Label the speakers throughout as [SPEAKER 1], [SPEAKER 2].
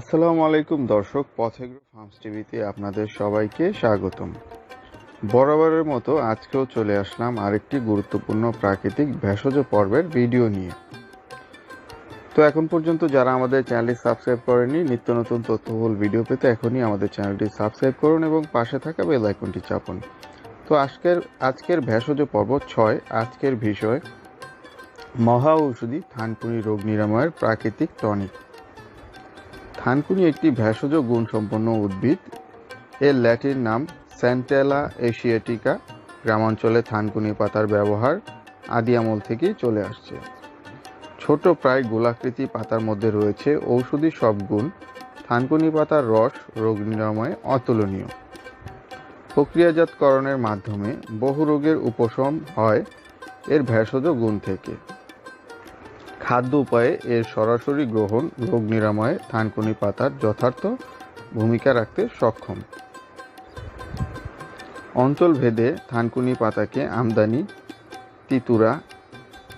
[SPEAKER 1] আসসালামু আলাইকুম দর্শক, পথেগ্রো ফার্মস টিভিতে আপনাদের সবাইকে স্বাগতম। বরাবরের মতো আজকেও চলে আসলাম আরেকটি গুরুত্বপূর্ণ প্রাকৃতিক ভেষজ পর্বের ভিডিও নিয়ে। তো এখন পর্যন্ত যারা আমাদের চ্যানেলটি সাবস্ক্রাইব করেনি নিত্য নতুন তথ্যবহুল ভিডিও পেতে এখনই আমাদের চ্যানেলটি সাবস্ক্রাইব করুন এবং পাশে থাকা বেল আইকনটি চাপুন। তো আজকের আজকের ভেষজ পর্ব ছয়, আজকের বিষয় মহা ঔষধি থানকুনি রোগ নিরাময়ের প্রাকৃতিক টনিক। থানকুনি একটি ভেষজ গুণসম্পন্ন উদ্ভিদ। এর ল্যাটিন নাম স্যান্টেলা এশিয়াটিকা। গ্রামাঞ্চলে থানকুনি পাতার ব্যবহার আদি আমল থেকেই চলে আসছে। ছোট প্রায় গোলাকৃতি পাতার মধ্যে রয়েছে ঔষধি সব গুণ। থানকুনি পাতার রস, রোগ নিরাময়ে অতুলনীয়। প্রক্রিয়াজাতকরণের মাধ্যমে বহু রোগের উপশম হয় এর ভেষজ গুণ থেকে। খাদ্য উপায়ে এর সরাসরি গ্রহণ, রোগ নিরাময়ে, থানকুনি পাতার যথার্থ ভূমিকা রাখতে সক্ষম। অঞ্চল ভেদে থানকুনি পাতাকে আমদানি, তিতুরা,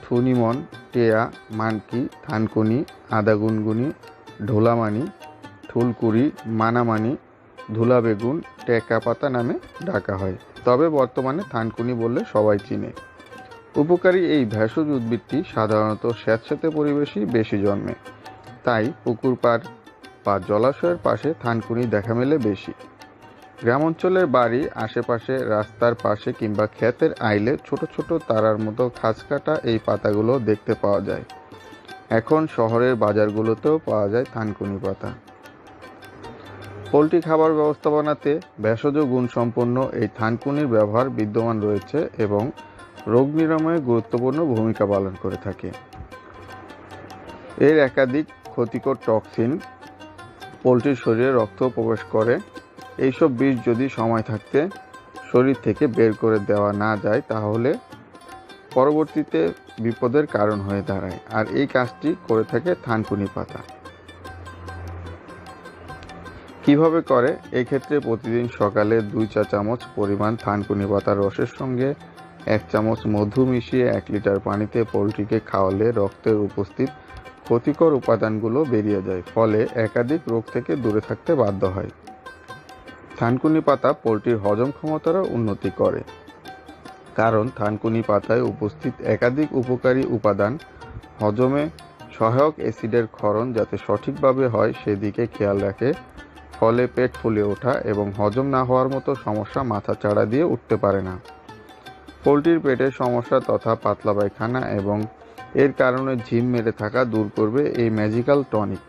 [SPEAKER 1] থুনিমন, টেয়া, মানকি, থানকুনি, আদাগুনগুনি, ঢোলামানি ঠুলকুড়ি মানামানি ধুলা বেগুন টেকা পাতা নামে ডাকা হয়। তবে বর্তমানে থানকুনি বললে সবাই চিনে। উপকারী এই ভেষজ উদ্ভিদটি সাধারণত স্যাঁতস্যাঁতে পরিবেশেই বেশি জন্মে। তাই পুকুর পাড় বা জলাশয়ের পাশে থানকুনি দেখা মেলে বেশি। গ্রাম অঞ্চলের বাড়ি, আশেপাশে রাস্তার পাশে কিংবা ক্ষেতের আইলে ছোট ছোট তারার মতো খাঁজকাটা এই পাতাগুলো দেখতে পাওয়া যায়। এখন শহরের বাজারগুলোতেও পাওয়া যায় থানকুনি পাতা। পোলট্রি খাবার ব্যবস্থাপনাতে ভেষজ গুণসম্পন্ন এই থানকুনির ব্যবহার বিদ্যমান রয়েছে এবং রোগ নিরাময়ে গুরুত্বপূর্ণ ভূমিকা পালন করে থাকে। এর একাধিক ক্ষতিকর টক্সিন পোলট্রির শরীরে রক্ত প্রবেশ করে। এইসব বিষ যদি সময় থাকতে শরীর থেকে বের করে দেওয়া না যায়, তাহলে পরবর্তীতে বিপদের কারণ হয়ে দাঁড়ায়। আর এই কাজটি করে থাকে থানকুনি পাতা। কীভাবে করে? এক্ষেত্রে প্রতিদিন সকালে দুই চা চামচ পরিমাণ থানকুনি পাতার রসের সঙ্গে এক চামচ মধু মিশিয়ে এক লিটার পানিতে পোলট্রিকে খাওয়ালে রক্তের উপস্থিত ক্ষতিকর উপাদানগুলো বেরিয়ে যায়, ফলে একাধিক রোগ থেকে দূরে থাকতে বাধ্য হয়। থানকুনি পাতা পোলট্রির হজম ক্ষমতারও উন্নতি করে, কারণ থানকুনি পাতায় উপস্থিত একাধিক উপকারী উপাদান হজমে সহায়ক অ্যাসিডের ক্ষরণ যাতে সঠিকভাবে হয় সেদিকে খেয়াল রাখে, ফলে পেট ফুলে ওঠা এবং হজম না হওয়ার মতো সমস্যা মাথা চাড়া দিয়ে উঠতে পারে না। পোলট্রির পেটের সমস্যা তথা পাতলা পায়খানা এবং এর কারণে ঝিম মেরে থাকা দূর করবে এই ম্যাজিক্যাল টনিক।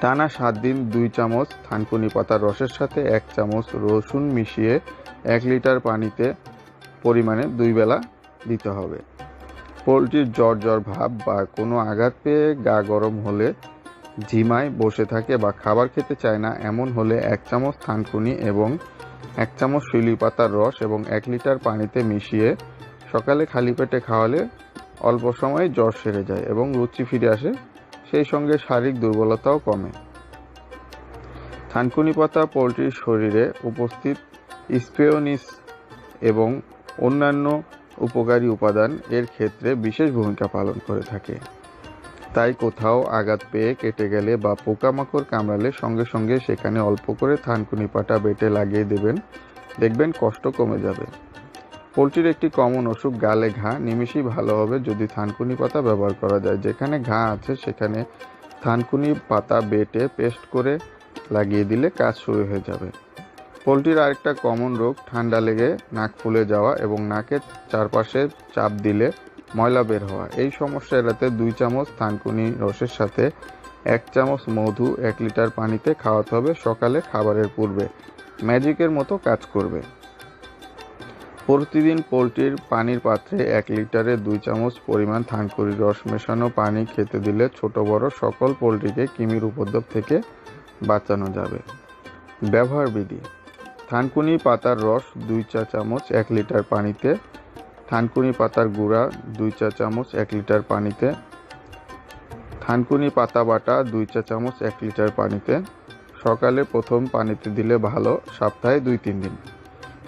[SPEAKER 1] টানা সাত দিন দুই চামচ থানকুনি পাতার রসের সাথে এক চামচ রসুন মিশিয়ে এক লিটার পানিতে পরিমাণে দুই বেলা দিতে হবে। পোলট্রির জ্বর জ্বর ভাব বা কোনো আঘাত পেয়ে গা গরম হলে ঝিমায় বসে থাকে বা খাবার খেতে চায় না, এমন হলে এক চামচ থানকুনি এবং এক চামচ শিউলি পাতার রস এবং এক লিটার পানিতে মিশিয়ে সকালে খালি পেটে খাওয়ালে অল্প সময়ে জ্বর সেরে যায় এবং রুচি ফিরে আসে। সেই সঙ্গে শারীরিক দুর্বলতাও কমে। থানকুনি পাতা পোলট্রির শরীরে উপস্থিত স্পেওনিস এবং অন্যান্য উপকারী উপাদান এর ক্ষেত্রে বিশেষ ভূমিকা পালন করে থাকে। তাই কোথাও আঘাত পেয়ে কেটে গেলে বা পোকামাকড় কামড়ালে সঙ্গে সঙ্গে সেখানে অল্প করে থানকুনি পাতা বেটে লাগিয়ে দেবেন। দেখবেন কষ্ট কমে যাবে। পোলট্রির একটি কমন অসুখ, গালে ঘা। নিমিষেই ভালো হবে যদি থানকুনি পাতা ব্যবহার করা যায়। যেখানে ঘা আছে, সেখানে থানকুনি পাতা বেটে পেস্ট করে লাগিয়ে দিলে কাজ শুরু হয়ে যাবে। পোলট্রির আরেকটা কমন রোগ, ঠান্ডা লেগে নাক ফুলে যাওয়া এবং নাকের চারপাশে চাপ দিলে ময়লা বের হওয়া। এই সমস্যা এড়াতে দুই চামচ থানকুনি রসের সাথে এক চামচ মধু এক লিটার পানিতে খাওয়াতে হবে সকালে খাবারের পূর্বে। ম্যাজিকের মতো কাজ করবে। প্রতিদিন পোলট্রির পানির পাত্রে এক লিটারে দুই চামচ পরিমাণ থানকুনি রস মেশানো পানি খেতে দিলে ছোট বড় সকল পোলট্রিকে কিমির উপদ্রব থেকে বাঁচানো যাবে। ব্যবহার বিধি। থানকুনি পাতার রস দুই চা চামচ এক লিটার পানিতে থানকুনি পাতার গুঁড়া দুই চা চামচ, এক লিটার পানিতে। থানকুনি পাতা বাটা দুই চা চামচ, এক লিটার পানিতে। সকালে প্রথম পানিতে দিলে ভালো, সপ্তাহে দুই, তিন দিন।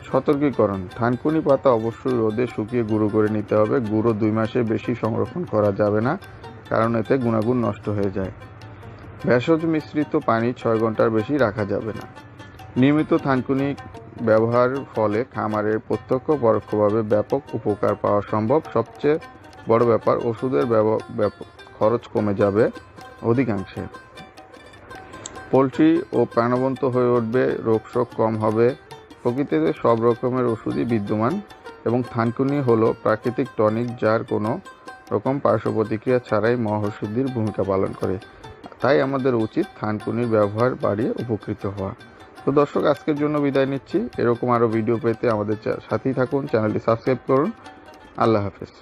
[SPEAKER 1] সতর্কীকরণ। থানকুনি পাতা অবশ্যই রোদে শুকিয়ে গুঁড়ো করে নিতে হবে। গুঁড়ো দুই মাসে বেশি সংরক্ষণ করা যাবে না, কারণ এতে গুণাগুণ নষ্ট হয়ে যায়। ভেষজ মিশ্রিত পানি ছয় ঘণ্টার বেশি রাখা যাবে না। নিয়মিত থানকুনি ব্যবহার ফলে খামারের প্রত্যক্ষ পরোক্ষভাবে ব্যাপক উপকার পাওয়া সম্ভব। সবচেয়ে বড় ব্যাপার, ওষুধের খরচ কমে যাবে অধিকাংশে। পোলট্রি ও প্রাণবন্ত হয়ে উঠবে, রোগশোক কম হবে, প্রকৃতিতে সব রকমের ওষুধই বিদ্যমান এবং থানকুনি হলো প্রাকৃতিক টনিক যার কোনো রকম পার্শ্ব প্রতিক্রিয়া ছাড়াই মহাঔষধির ভূমিকা পালন করে। তাই আমাদের উচিত থানকুনির ব্যবহার বাড়িয়ে উপকৃত হওয়া। তো দর্শক, আজকের জন্য বিদায় নিচ্ছি। এরকম আরও ভিডিও পেতে আমাদের সাথেই থাকুন, চ্যানেলটি সাবস্ক্রাইব করুন। আল্লাহ হাফেজ।